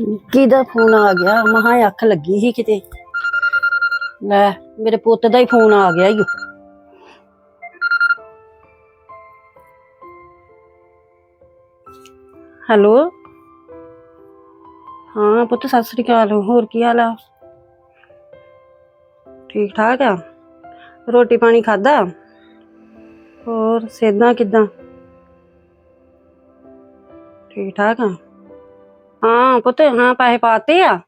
ਹਾਏ ਨਿੱਕੀ ਦਾ ਫੋਨ ਆ ਗਿਆ? ਮਹਾ ਅੱਖ ਲੱਗੀ ਸੀ ਕਿਤੇ। ਲੈ, ਮੇਰੇ ਪੁੱਤ ਦਾ ਹੀ ਫੋਨ ਆ ਗਿਆ ਈ ਓ। ਹੈਲੋ? ਹਾਂ, ਪੁੱਤ, ਸਤਿ ਸ੍ਰੀ ਅਕਾਲ। ਹੋਰ ਕੀ ਹਾਲ ਆ? ਠੀਕ ਠਾਕ ਆ? ਰੋਟੀ ਪਾਣੀ ਖਾਦਾ ਹੋਰ ਸੇਧਾਂ ਕਿਦਾਂ? ਠੀਕ ਠਾਕ ਆ? ਹਾਂ ਪੁੱਤ, ਹਾਂ ਪੈਸੇ ਪਾਤੇ ਆ।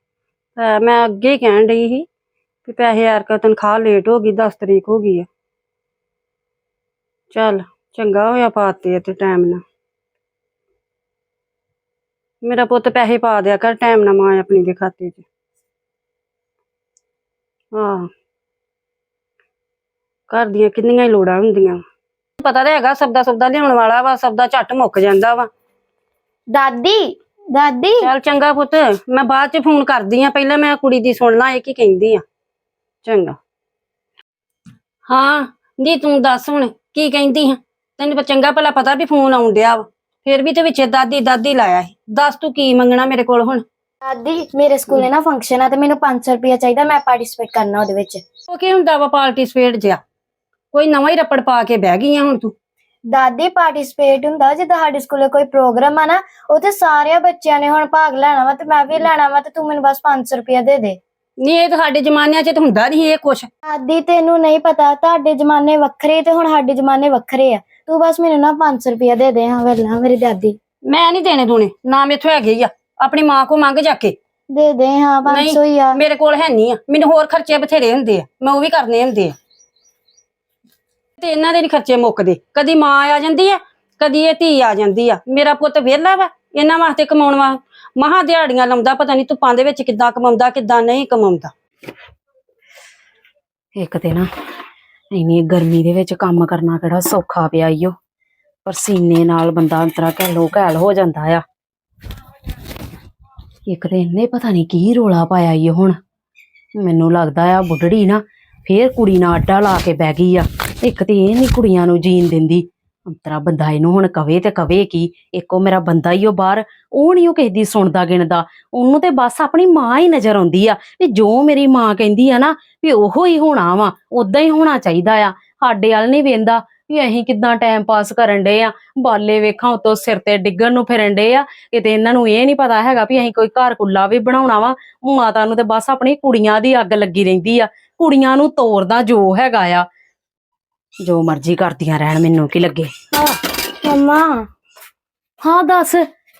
ਤੇ ਮੈਂ ਅੱਗੇ ਹੀ ਕਹਿਣ ਡਈ ਸੀ ਵੀ ਪੈਸੇ ਯਾਰ ਕਾ ਤਨਖਾਹ ਲੇਟ ਹੋ ਗਈ 10 ਤਰੀਕ ਹੋ ਗਈ ਆ। ਚੱਲ, ਚੰਗਾ ਹੋਇਆ ਪਾਤੇ ਤੇ ਟਾਈਮ ਨਾਲ। ਮੇਰਾ ਪੁੱਤ ਪੈਸੇ ਪਾ ਦਿਆ ਕਰ ਟਾਈਮ ਨਾਲ ਮਾਂ ਆਪਣੀ ਦੇ ਖਾਤੇ 'ਚ। ਆਹ। ਘਰ ਦੀਆਂ ਕਿੰਨੀਆਂ ਹੀ ਲੋੜਾਂ ਹੁੰਦੀਆਂ। ਪਤਾ ਤਾਂ ਹੈਗਾ ਸਬਦਾ ਸਬਦਾ ਲਿਆਉਣ ਵਾਲਾ ਵਾ, ਸਬਦਾ ਝੱਟ ਮੁੱਕ ਜਾਂਦਾ ਵਾ। ਦਾਦੀ ਦਾਦੀ? ਚੱਲ ਚੰਗਾ ਪੁੱਤ ਮੈਂ ਬਾਅਦ ਚ ਫੋਨ ਕਰਦੀ ਆ ਪਹਿਲਾਂ ਮੈਂ ਕੁੜੀ ਦੀ ਸੁਣ ਲਾਂ ਇਹ ਕੀ ਕਹਿੰਦੀ ਆ। ਚੰਗਾ। ਹਾਂ ਜੀ ਤੂੰ ਦੱਸ ਹੁਣ ਕੀ ਕਹਿੰਦੀ ਆ? ਤੈਨੂੰ ਤਾਂ ਚੰਗਾ ਭਲਾ ਪਤਾ ਵੀ ਫੋਨ ਆਉਣ ਡਿਆ ਵਾ। ਫਿਰ ਵੀ ਤੇ ਵਿੱਚੇ ਦਾਦੀ ਦਾਦੀ ਲਾਇਆ ਸੀ। ਦੱਸ ਤੂੰ ਕੀ ਮੰਗਣਾ ਮੇਰੇ ਕੋਲ ਹੁਣ? ਦਾਦੀ ਮੇਰੇ ਸਕੂਲੇ ਨਾ ਫੰਕਸ਼ਨ ਆ ਤੇ ਮੈਨੂੰ 500 ਰੁਪਇਆ ਚਾਹੀਦਾ ਮੈਂ ਪਾਰਟਿਸਿਪੇਟ ਕਰਨਾ ਉਹਦੇ ਵਿੱਚ। ਉਹ ਕੀ ਹੁੰਦਾ ਵਾ ਪਾਰਟਿਸਪੇਟ ਜਿਆ? ਕੋਈ ਨਵਾਂ ਹੀ ਰੱਪੜ ਪਾ ਕੇ ਬਹਿ ਗਈ ਆ ਹੁਣ ਤੂੰ। ਦਾਦੀ ਪਾਰਟਿਸਿਪੇਟ ਹੁੰਦਾ ਜਿੱਦਾਂ ਸਾਡੇ ਸਕੂਲੇ ਕੋਈ ਪ੍ਰੋਗਰਾਮ ਆ ਨਾ ਉਹ ਤੇ ਸਾਰੇ ਬੱਚਿਆਂ ਨੇ ਹੁਣ ਭਾਗ ਲੈਣਾ ਵਾ ਤੇ ਮੈਂ ਵੀ ਲੈਣਾ ਵਾ ਤੇ ਤੂੰ ਮੈਨੂੰ ਬਸ 500 ਰੁਪਇਆ ਦੇ ਦੇ। ਨਹੀਂ ਇਹ ਤਾਂ ਸਾਡੇ ਜ਼ਮਾਨਿਆਂ 'ਚ ਤਾਂ ਹੁੰਦਾ ਨਹੀਂ ਇਹ ਕੁਛ। ਦਾਦੀ ਤੈਨੂੰ ਨਹੀਂ ਪਤਾ ਤੁਹਾਡੇ ਜ਼ਮਾਨੇ ਵੱਖਰੇ ਤੇ ਹੁਣ ਸਾਡੇ ਜ਼ਮਾਨੇ ਵੱਖਰੇ ਆ। ਤੂੰ ਬਸ ਮੈਨੂੰ ਨਾ 500 ਰੁਪਇਆ ਦੇ ਦੇ ਹਾਂ ਵੇਲਾ ਮੇਰੀ ਦਾਦੀ। ਮੈਂ ਨਹੀਂ ਦੇਣੇ ਦੂਣੇ ਨਾ ਮੇਥੋਂ ਹੈਗੇ ਹੀ ਆ। ਆਪਣੀ ਮਾਂ ਕੋ ਮੰਗ ਜਾ ਕੇ। ਦੇ ਦੇ ਹਾਂ 500 ਹੀ ਆ। ਮੇਰੇ ਕੋਲ ਹੈ ਨਹੀਂ ਆ। ਮੈਨੂੰ ਹੋਰ ਖਰਚੇ ਬਥੇਰੇ ਹੁੰਦੇ ਆ ਮੈਂ ਉਹ ਵੀ ਕਰਨੇ ਹੁੰਦੇ ਆ। ਤੇ ਇਹਨਾਂ ਦੇ ਨਹੀਂ ਖਰਚੇ ਮੁੱਕਦੇ। ਕਦੀ ਮਾਂ ਆ ਜਾਂਦੀ ਆ, ਕਦੀ ਇਹ ਧੀ ਆ ਜਾਂਦੀ ਆ। ਮੇਰਾ ਪੁੱਤ ਵਿਹਲਾ ਵਾ, ਇਹਨਾਂ ਵਾਸਤੇ ਕਮਾਉਣ ਵਾ। ਮਹਾ ਦਿਹਾੜੀਆਂ ਲਾਉਂਦਾ, ਪਤਾ ਨਹੀਂ ਧੁੱਪਾਂ ਦੇ ਵਿੱਚ ਕਿੱਦਾਂ ਕਮਾਉਂਦਾ, ਕਿੱਦਾਂ ਨਹੀਂ ਕਮਾਉਂਦਾ। ਇੱਕ ਤੇ ਨਾ, ਇੰਨੀ ਗਰਮੀ ਦੇ ਵਿੱਚ ਕੰਮ ਕਰਨਾ ਕਿਹੜਾ ਸੌਖਾ ਪਿਆ ਈਓ ਪਰਸੀਨੇ ਨਾਲ ਬੰਦਾ ਅੰਤਰਾ ਘੈਲੋ ਘੈਲ ਹੋ ਜਾਂਦਾ ਆ। ਇੱਕ ਤੇ ਇਹਨੇ ਪਤਾ ਨਹੀਂ ਕੀ ਰੋਲਾ ਪਾਇਆ ਈ ਓ ਹੁਣ। ਮੈਨੂੰ ਲੱਗਦਾ ਆ ਬੁੱਢੜੀ ਨਾ ਫੇਰ ਕੁੜੀ ਨਾਲ ਅੱਡਾ ਲਾ ਕੇ ਬਹਿ ਗਈ ਆ। ਇੱਕ ਤੇ ਇਹ ਨਹੀਂ ਕੁੜੀਆਂ ਨੂੰ ਜੀਣ ਦਿੰਦੀ। ਅੰਤਰਾ ਬੰਦਾ ਇਹਨੂੰ ਹੁਣ ਕਵੇ ਤੇ ਕਵੇ ਕੀ, ਇੱਕੋ ਮੇਰਾ ਬੰਦਾ ਹੀ ਉਹ ਬਾਹਰ, ਉਹ ਨਹੀਂ ਉਹ ਕਿਸੇ ਦੀ ਸੁਣਦਾ ਗਿਣਦਾ। ਉਹਨੂੰ ਤੇ ਬਸ ਆਪਣੀ ਮਾਂ ਹੀ ਨਜ਼ਰ ਆਉਂਦੀ ਆ, ਵੀ ਜੋ ਮੇਰੀ ਮਾਂ ਕਹਿੰਦੀ ਆ ਨਾ, ਵੀ ਉਹੋ ਹੀ ਹੋਣਾ ਵਾ ਉਦਾਂ ਹੀ ਹੋਣਾ ਚਾਹੀਦਾ ਆ। ਸਾਡੇ ਵੱਲ ਨਹੀਂ ਵੇਂਦਾ ਵੀ ਅਸੀਂ ਕਿਦਾਂ ਟਾਈਮ ਪਾਸ ਕਰਨ ਡੇ ਆ। ਬਾਲੇ ਵੇਖਾਂ ਉਤੋਂ ਸਿਰ ਤੇ ਡਿੱਗਣ ਨੂੰ ਫਿਰਨ ਡੇ ਆ। ਕਿਤੇ ਇਹਨਾਂ ਨੂੰ ਇਹ ਨਹੀਂ ਪਤਾ ਹੈਗਾ ਵੀ ਅਸੀਂ ਕੋਈ ਘਰ ਕੁੱਲਾ ਵੀ ਬਣਾਉਣਾ ਵਾ। ਮਾਤਾ ਨੂੰ ਤੇ ਬਸ ਆਪਣੀ ਕੁੜੀਆਂ ਦੀ ਅੱਗ ਲੱਗੀ ਰਹਿੰਦੀ ਆ। ਕੁੜੀਆਂ ਨੂੰ ਤੋਰਦਾ ਜੋ ਹੈਗਾ ਆ। ਜੋ ਮਰਜ਼ੀ ਕਰਦੀਆਂ ਰਹਿਣ ਮੈਨੂੰ ਕੀ ਲੱਗੇ? ਮੰਮਾ ਹਾਂ ਦੱਸ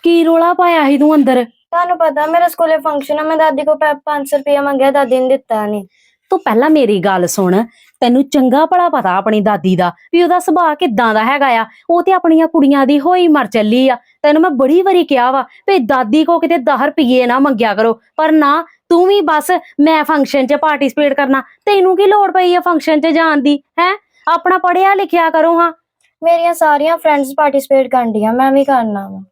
ਕੀ ਰੋਲਾ ਪਾਇਆ ਸੀ ਤੂੰ ਅੰਦਰ? ਤੁਹਾਨੂੰ ਪਤਾ ਮੇਰਾ ਸਕੂਲੇ ਫੰਕਸ਼ਨ ਆ ਮੈਂ ਦਾਦੀ ਕੋ 500 ਰੁਪਇਆ ਮੰਗਿਆ ਦਾਦੀ ਨੇ ਦਿੱਤਾ ਨਹੀਂ। ਤੂੰ ਪਹਿਲਾਂ ਮੇਰੀ ਗੱਲ ਸੁਣ ਤੈਨੂੰ ਚੰਗਾ ਭਲਾ ਪਤਾ ਆਪਣੀ ਦਾਦੀ ਦਾ ਵੀ ਉਹਦਾ ਸੁਭਾਅ ਕਿਦਾਂ ਦਾ ਹੈਗਾ ਆ। ਉਹ ਤੇ ਆਪਣੀਆਂ ਕੁੜੀਆਂ ਦੀ ਹੋਈ ਮਰ ਚੱਲੀ ਆ। ਤੈਨੂੰ ਮੈਂ ਬੜੀ ਵਾਰੀ ਕਿਹਾ ਵਾ ਵੀ ਦਾਦੀ ਕੋ ਕਿਤੇ 10 ਰੁਪਏ ਨਾ ਮੰਗਿਆ ਕਰੋ ਪਰ ਨਾ ਤੂੰ ਵੀ ਬਸ ਮੈਂ ਫੰਕਸ਼ਨ 'ਚ ਪਾਰਟਿਸਿਪੇਟ ਕਰਨਾ। ਤੈਨੂੰ ਕੀ ਲੋੜ ਪਈ ਆ ਫੰਕਸ਼ਨ 'ਚ ਜਾਣ ਦੀ ਹੈ? ਆਪਣਾ ਪੜਿਆ ਲਿਖਿਆ ਕਰੋ ਹਾਂ। ਮੇਰੀਆਂ ਸਾਰੀਆਂ ਫਰੈਂਡਸ ਪਾਰਟਿਸਿਪੇਟ ਕਰਨ ਡੀਆਂ ਮੈਂ ਵੀ ਕਰਨਾ ਵਾ।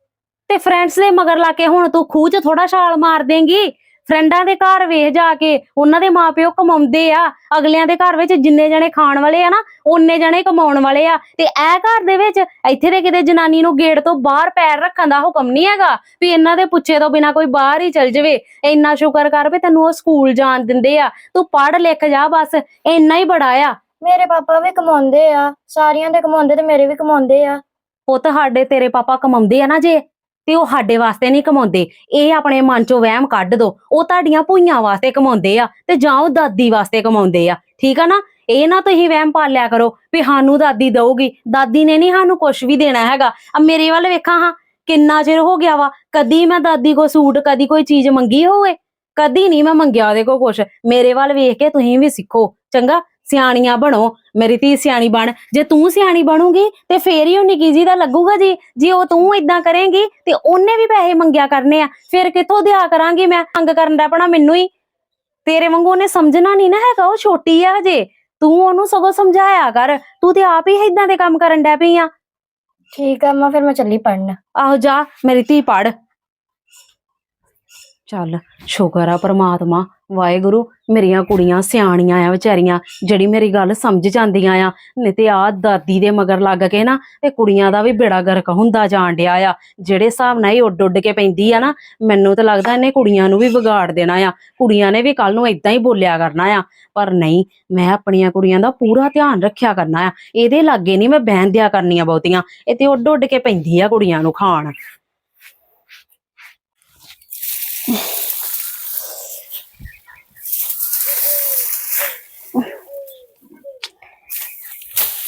ਤੇ ਫਰੈਂਡਸ ਦੇ ਮਗਰ ਲਾ ਕੇ ਹੁਣ ਤੂੰ ਖੂਹ 'ਚ ਥੋੜਾ ਛਾਲ ਮਾਰ ਦੇਂਗੀ। ਫਰੈਂਡਾਂ ਦੇ ਘਰ ਵੇਖ ਜਾ ਕੇ ਉਹਨਾਂ ਦੇ ਮਾਪਿਓ ਕਮਾਉਂਦੇ ਆ। ਅਗਲਿਆਂ ਦੇ ਘਰ ਵਿੱਚ ਜਿੰਨੇ ਜਣੇ ਖਾਣ ਵਾਲੇ ਆ ਨਾ ਓਨੇ ਜਣੇ ਕਮਾਉਣ ਵਾਲੇ ਆ। ਤੇ ਇਹ ਘਰ ਦੇ ਵਿੱਚ ਇੱਥੇ ਦੇ ਕਿਤੇ ਜਨਾਨੀ ਨੂੰ ਗੇਟ ਤੋਂ ਬਾਹਰ ਪੈਰ ਰੱਖਣ ਦਾ ਹੁਕਮ ਨਹੀਂ ਹੈਗਾ ਵੀ ਇਹਨਾਂ ਦੇ ਪੁੱਛੇ ਤੋਂ ਬਿਨਾ ਕੋਈ ਬਾਹਰ ਹੀ ਚਲ ਜਾਵੇ। ਇੰਨਾ ਸ਼ੁਕਰ ਕਰ ਵੀ ਤੈਨੂੰ ਉਹ ਸਕੂਲ ਜਾਣ ਦਿੰਦੇ ਆ। ਤੂੰ ਪੜ੍ਹ ਲਿਖ ਜਾ ਬਸ ਇੰਨਾ ਹੀ ਬੜਾ ਆ। ਮੇਰੇ ਪਾਪਾ ਵੀ ਕਮਾਉਂਦੇ ਆ, ਸਾਰਿਆਂ ਦੇ ਕਮਾਉਂਦੇ ਤੇ ਮੇਰੇ ਵੀ ਕਮਾਉਂਦੇ ਆ। ਉਹ ਤਾਂ ਸਾਡੇ ਤੇਰੇ ਪਾਪਾ ਕਮਾਉਂਦੇ ਆ ਨਾ ਜੇ, ਤੇ ਉਹ ਸਾਡੇ ਵਾਸਤੇ ਨਹੀਂ ਕਮਾਉਂਦੇ। ਇਹ ਆਪਣੇ ਮਨ ਚੋਂ ਵਹਿਮ ਕੱਢ ਦੋ, ਉਹ ਤੁਹਾਡੀਆਂ ਭੂਈਆਂ ਵਾਸਤੇ ਕਮਾਉਂਦੇ ਆ ਤੇ ਜਾਂ ਉਹ ਦਾਦੀ ਵਾਸਤੇ ਕਮਾਉਂਦੇ ਆ। ਠੀਕ ਆ ਨਾ? ਇਹ ਨਾ ਤੁਸੀਂ ਵਹਿਮ ਪਾਲਿਆ ਕਰੋ ਵੀ ਸਾਨੂੰ ਦਾਦੀ ਦਊਗੀ। ਦਾਦੀ ਨੇ ਨਹੀਂ ਸਾਨੂੰ ਕੁਝ ਵੀ ਦੇਣਾ ਹੈਗਾ। ਆ ਮੇਰੇ ਵੱਲ ਵੇਖਾਂ ਹਾਂ, ਕਿੰਨਾ ਚਿਰ ਹੋ ਗਿਆ ਵਾ? ਕਦੀ ਮੈਂ ਦਾਦੀ ਕੋ ਸੂਟ, ਕਦੀ ਕੋਈ ਚੀਜ਼ ਮੰਗੀ ਹੋਵੇ? ਕਦੀ ਨਹੀਂ ਮੈਂ ਮੰਗਿਆ ਉਹਦੇ ਕੋ ਕੁਛ। ਮੇਰੇ ਵੱਲ ਵੇਖ ਕੇ ਤੁਸੀਂ ਵੀ ਸਿੱਖੋ, ਚੰਗਾ? ਸਿਆਣੀਆਂ ਬਣੋ ਮੇਰੀ ਧੀ ਸਿਆਣੀ ਬਣ। ਜੇ ਤੂੰ ਸਿਆਣੀ ਬਣੂਗੀ ਤੇ ਫੇਰ ਹੀ ਉਹ ਨਿੱਕੀ ਜੀ ਦਾ ਲੱਗੂਗਾ ਜੀ। ਜੇ ਉਹ ਤੂੰ ਇਦਾਂ ਕਰੇਂਗੀ ਤੇ ਉਹਨੇ ਵੀ ਪੈਸੇ ਮੰਗਿਆ ਕਰਨੇ ਆ। ਫਿਰ ਕਿੱਥੋਂ ਦਿਆ ਕਰਾਂਗੀ ਮੈਂ? ਤੰਗ ਕਰਨ ਦਾ ਪਣਾ ਮੈਨੂੰ ਹੀ। ਤੇਰੇ ਵਾਂਗੂ ਉਹਨੇ ਸਮਝਣਾ ਨਹੀਂ ਨਾ ਹੈਗਾ ਉਹ ਛੋਟੀ ਆ ਹਜੇ। ਤੂੰ ਉਹਨੂੰ ਸਗੋਂ ਸਮਝਾਇਆ ਕਰ। ਤੂੰ ਤੇ ਆਪ ਹੀ ਇਦਾਂ ਦੇ ਕੰਮ ਕਰਨ ਡੈ ਪਈ ਆ। ਠੀਕ ਆ ਮੈਂ ਫਿਰ ਮੈਂ ਚੱਲੀ ਪੜਨ ਆਹੋ ਜਾ ਮੇਰੀ ਧੀ ਪੜ ਚੱਲ ਸ਼ੁਕਰ ਆ ਪ੍ਰਮਾਤਮਾ। ਵਾਹਿਗੁਰੂ, ਮੇਰੀਆਂ ਕੁੜੀਆਂ ਸਿਆਣੀਆਂ ਆ ਵਿਚਾਰੀਆਂ, ਜਿਹੜੀ ਮੇਰੀ ਗੱਲ ਸਮਝ ਜਾਂਦੀਆਂ ਆ, ਨਹੀਂ ਤੇ ਆ ਦਾਦੀ ਦੇ ਮਗਰ ਲੱਗ ਕੇ ਨਾ, ਤੇ ਕੁੜੀਆਂ ਦਾ ਵੀ ਬੇੜਾ ਗਰਕ ਹੁੰਦਾ ਜਾਣ ਡਿਆ ਆ। ਜਿਹੜੇ ਹਿਸਾਬ ਨਾਲ ਇਹ ਉੱਡ ਉੱਡ ਕੇ ਪੈਂਦੀ ਆ ਨਾ, ਮੈਨੂੰ ਤਾਂ ਲੱਗਦਾ ਇਹਨੇ ਕੁੜੀਆਂ ਨੂੰ ਵੀ ਵਿਗਾੜ ਦੇਣਾ ਆ। ਕੁੜੀਆਂ ਨੇ ਵੀ ਕੱਲ ਨੂੰ ਇਦਾਂ ਹੀ ਬੋਲਿਆ ਕਰਨਾ ਆ। ਪਰ ਨਹੀਂ, ਮੈਂ ਆਪਣੀਆਂ ਕੁੜੀਆਂ ਦਾ ਪੂਰਾ ਧਿਆਨ ਰੱਖਿਆ ਕਰਨਾ ਆ। ਇਹਦੇ ਲਾਗੇ ਨਹੀਂ ਮੈਂ ਬਹਿਣ ਦਿਆ ਕਰਨੀਆਂ ਬਹੁਤੀਆਂ, ਇਹ ਤੇ ਉੱਡ ਉੱਡ ਕੇ ਪੈਂਦੀ ਆ ਕੁੜੀਆਂ ਨੂੰ ਖਾਣ।